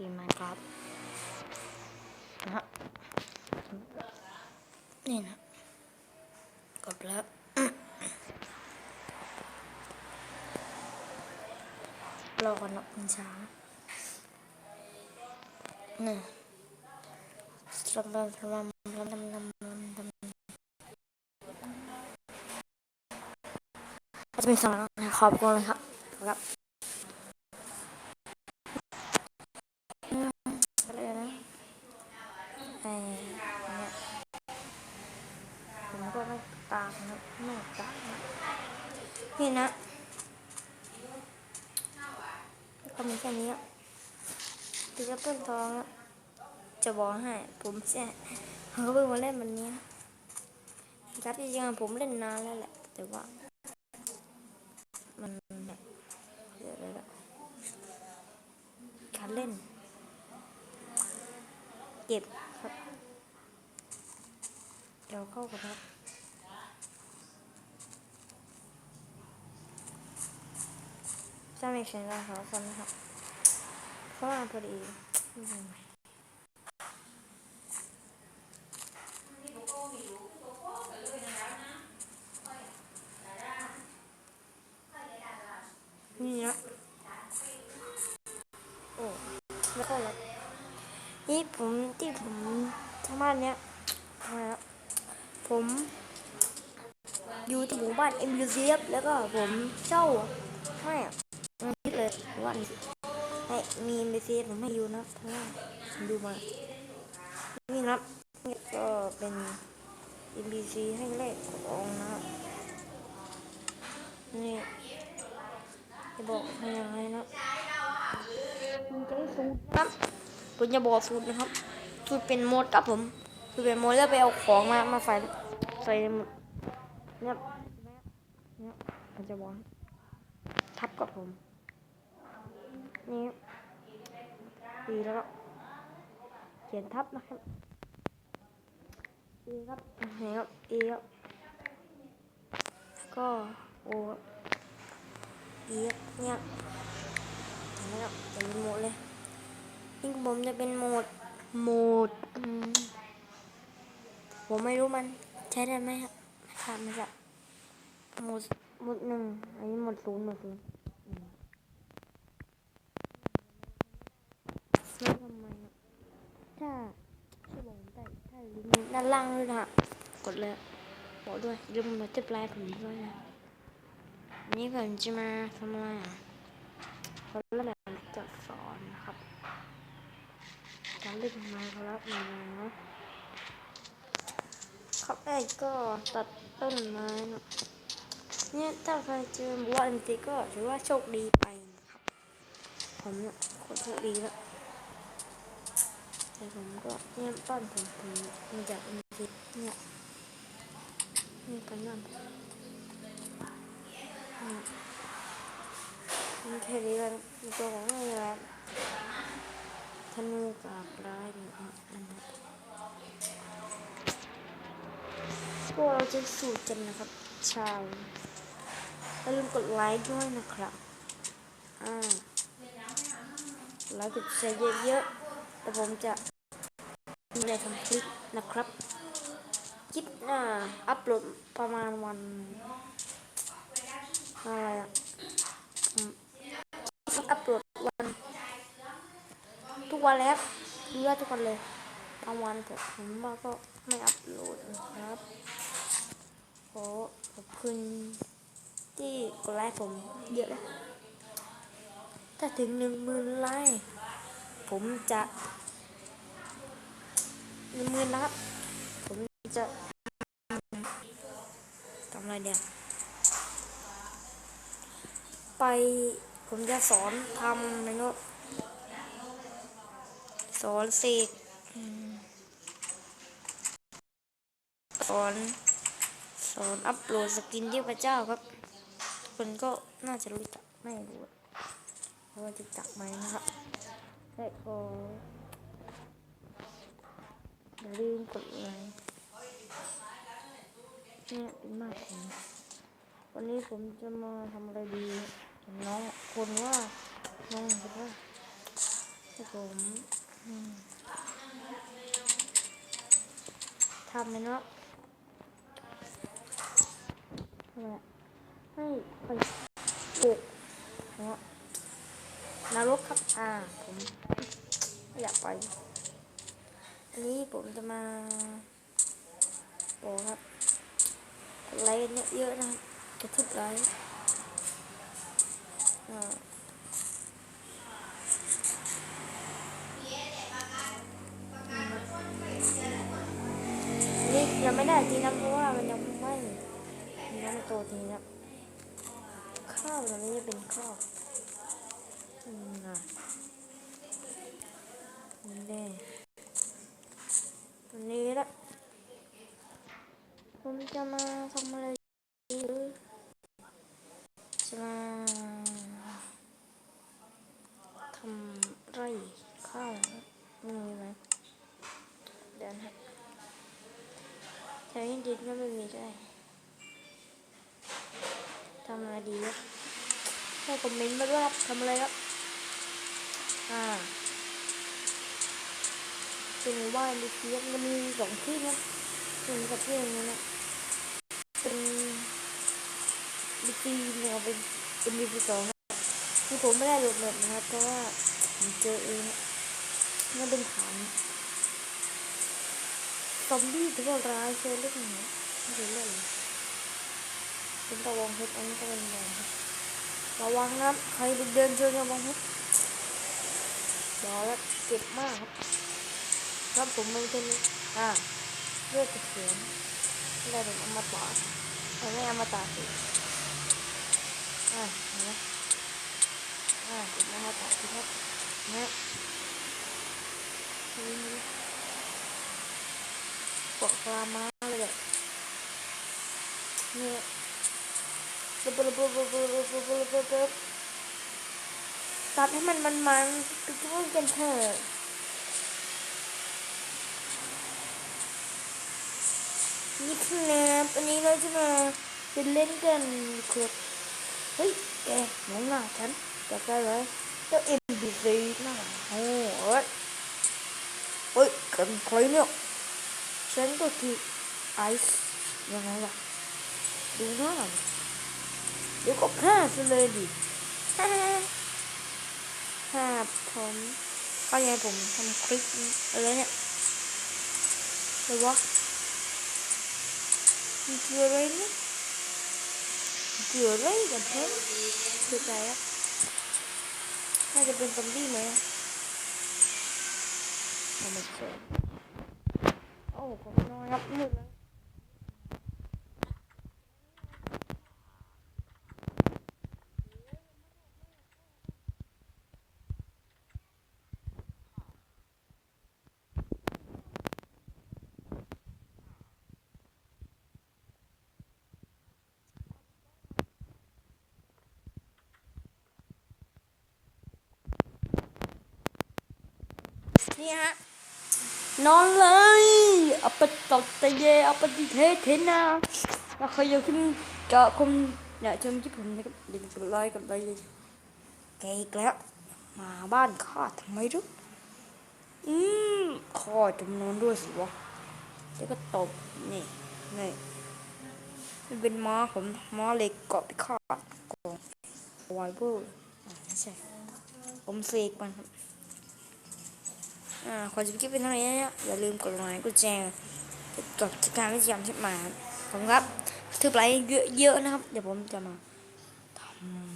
กมไมครับนะฮะนี่นะกดแล้วรอก่อนนะคุณช้านี่สลับสลับสลับสลับสลับสลับสลับจะเป็นสองนะขอบคุณเลยครับครับอืมอะไรนะ ไอ้เนี่ยผมก็ไม่ตามนะไม่ตามนะนี่นะก็มีแค่นี้อะถึงจะเพิ่มทองอะจะบอกให้ ผมแค่ผมก็เพิ่งมาเล่นวันนี้ครับจริงๆผมเล่นนานแล้วแหละ แต่ว่า มันแบบเดี๋ยวเลยละการเล่น เก็บ เดี๋ยวเข้ากันครับจะม่เขียนรหัสคนนะครับเพราะว่าพอดีนี่นะโอ้แล้วก็แล้วนี่ผมที่ผมทั้งบ้านเนี้ยทำไมครับ ผมอยู่ที่หมู่บ้านเอ็มยูซีฟแล้วก็ผมเช่าให้คิดเลยว่าให้มีเอ็มสเซจผมไม่อยู่นะเพราะว่าดูมานี่นี่ก็เป็น NPC ให้เลขของนะนี่จะบอกให้ยังไงนะมันจะให้สูตรนะครับผมจะบอกสูตรนะครับสูตรเป็นโหมดครับผมสูตรเป็นโหมดแล้วไปเอาของมามาใส่ ใส่หมดเนี่ยเนี่ยผมจะบอกให้ทับกับผม นี่ดีแล้วก็เขียนทับนะครับดีครับไหนครับดีครับก็โอดีครับเนี่ยเนไหมครับเป็นโหมดเลยนี่ผมจะเป็นโหมดโหมดผมไม่รู้มัน ใช้ได้ไหมครับไม่ทราบไม่ทราบโหมดหมดหนึ่งอันนี้หมดศูนย์หมดศูนย์แล้วทำไมอะถ้าช่วยบอกผมได้ถ้าลิงก์ด้านล่างด้วยนะฮะกดเลยบอกด้วยลืมมาติดไลค์ผมด้วยนะนนี้ผมจะมาทำอะไรอะผมเริ่มแบบจะสอนนะครับการเล่นไม้ครับมานะ ครับไอ้ก็ตัดต้นไม้นะเนี่ยถ้าใครเจอบัวอันติก็ถือว่าโชคดีไปนะครับ ผมเนี่ยโคตรโชคดีแล้วแต่ผมก็เนี่ยบ้นผมผมมาจากอังกฤษเนี่ยนี่กันนั่นมันแค่นี้กันมันตัวของอะไรแล้วธนูกาบร้ายเนี่ยอะนั่น พวกเราจะสูตรกันนะครับ ชาวอย่าลืมกดไลค์ด้วยนะครับอ่าไลค์กดแชร์เยอะๆ แต่ผมจะไม่ได้ทำคลิปนะครับ คลิปหน้าอัปโหลดประมาณวันอะไรอะอืมอัปโหลดวัน ทุกวันแล้วดูได้ทุกวันเลย บางวันแต่ผมว่าก็ไม่อัปโหลดนะครับขอขอบคุณที่กดไลค์ผมเยอะเลยถ้าถึงหนึ่งหมื่นไลค์ผมจะหนึ่งหมื่นนะครับ ผมจะทำอะไรเดี๋ยวไปผมจะสอนทำนะโนตสอนเสก สอนสอนอัปโหลดสกินเทพเจ้าครับคนก็น่าจะรู้จักไม่รู้เพราะว่าจะจักไหมนะครับและก็อย่าลืมกดไลค์เนี่ยเป็นมากผมวันนี้ผมจะมาทำอะไรดีน้องคนว่าน้องคิดว่าจะผมอืม ทำเลยเนาะให้ไปปลุกเนาะนรกครับ อ่า ผมอยากไป อันนี้ผมจะมาบอกครับไลค์กันเยอะๆนะครับกระทุบไลค์อ่า นี่ยังไม่ได้ทีนะเพราะว่ามั นยังไม่ยังไม่โตทีนะข้าวตอนนี้จะเป็นข้าวอืมนะนี่วันนี้ละผมจะมาทำอะไรหรือจะมาทำไรข้าวนะไม่มีไหมเดี๋ยวนะครับแถวนี้ดินก็ไม่มีด้วย ทำอะไรดีครับให้คอมเมนต์มาด้วยครับทำอะไรครับ อ่าเป็นหมู่บ้านดีทีครับมันมีสองที่นะหนึ่งกับที่หนึ่งนะเป็นดีทีเนี่ยเป็นเป็นดีทีสองนะที่ผมไม่ได้หลดแบบนะครับเพราะว่าผมเจอเองนะมันเป็นฐานซอมบี้ถือว่าร้ายเชียวเรื่องนี้ไม่รู้เรื่อง เลยเป็นตะวงเพชรอันนี้ก็เป็นตะวงเรระวังนะครับใครเดินเจอตะวงเพชรบอกแล้วเจ็บมากครับครับผมมันเป็นอ่าเลือดจะเขียนได้เป็นอมตะแต่ไม่อมตะสิอ่าเห็นไหมอ่าเป็นอมาตะสิครับเนี่ยนี่ปอกปลามาเลยเนี่ย ปุ๊บปุ๊บปุ๊บปุ๊บปุ๊บปุ๊บปุ๊บปุ๊บปุ๊บตัดให้มันมันมันไปช่วยกันเถอะนี่คือนบอันนี้เราจะมาเป็นเล่นกันครับเฮ้ยแกมองหน้าฉันจับได้เลยเจ้า NPC หน้าโอ้เอ้ยเฮ้ยกันใครเนี่ยฉันก็คือไอซ์ยังไงล่ะดูหน้าดิ เดี๋ยวก็พลาดซะเลยดิฮ่าผมก็ยังผมทำคลิปอะไรเนี่ยหรือวะมันคืออะไรเนี่ยมันคืออะไรกันแท้คืออะไรอะน่าจะเป็นซอมบี้ไหมอะทำไมเจอโอ้ผมนอนรับมืดแล้ว นี่ฮะนอนเลยเอาไปตกตะเยเอาไปดิเทเทนาแล้วเขาอยากขึ้นเจาะคมเนี่ยชมที่ผมนะครับเดินกับลอยกับลอยเลยแกอีกแล้วมาบ้านข้าทำไมรึอืมข้อจำนวนด้วยสิวะเดี๋ยวก็ตบนี่นี่มันเป็นม้าผมม้าเหล็กเกาะไปข้ากองไวเบอร์ไม่ใช่ผมเสกมันครับ อ่าขอจบคลิปเป็นเท่านี้นะอย่าลืมกดไลค์กดแชร์กดติดตามที่ยามที่มาขอบคุณครับถือไลค์เยอะๆนะครับ เดี๋ยวผมจะมาทำ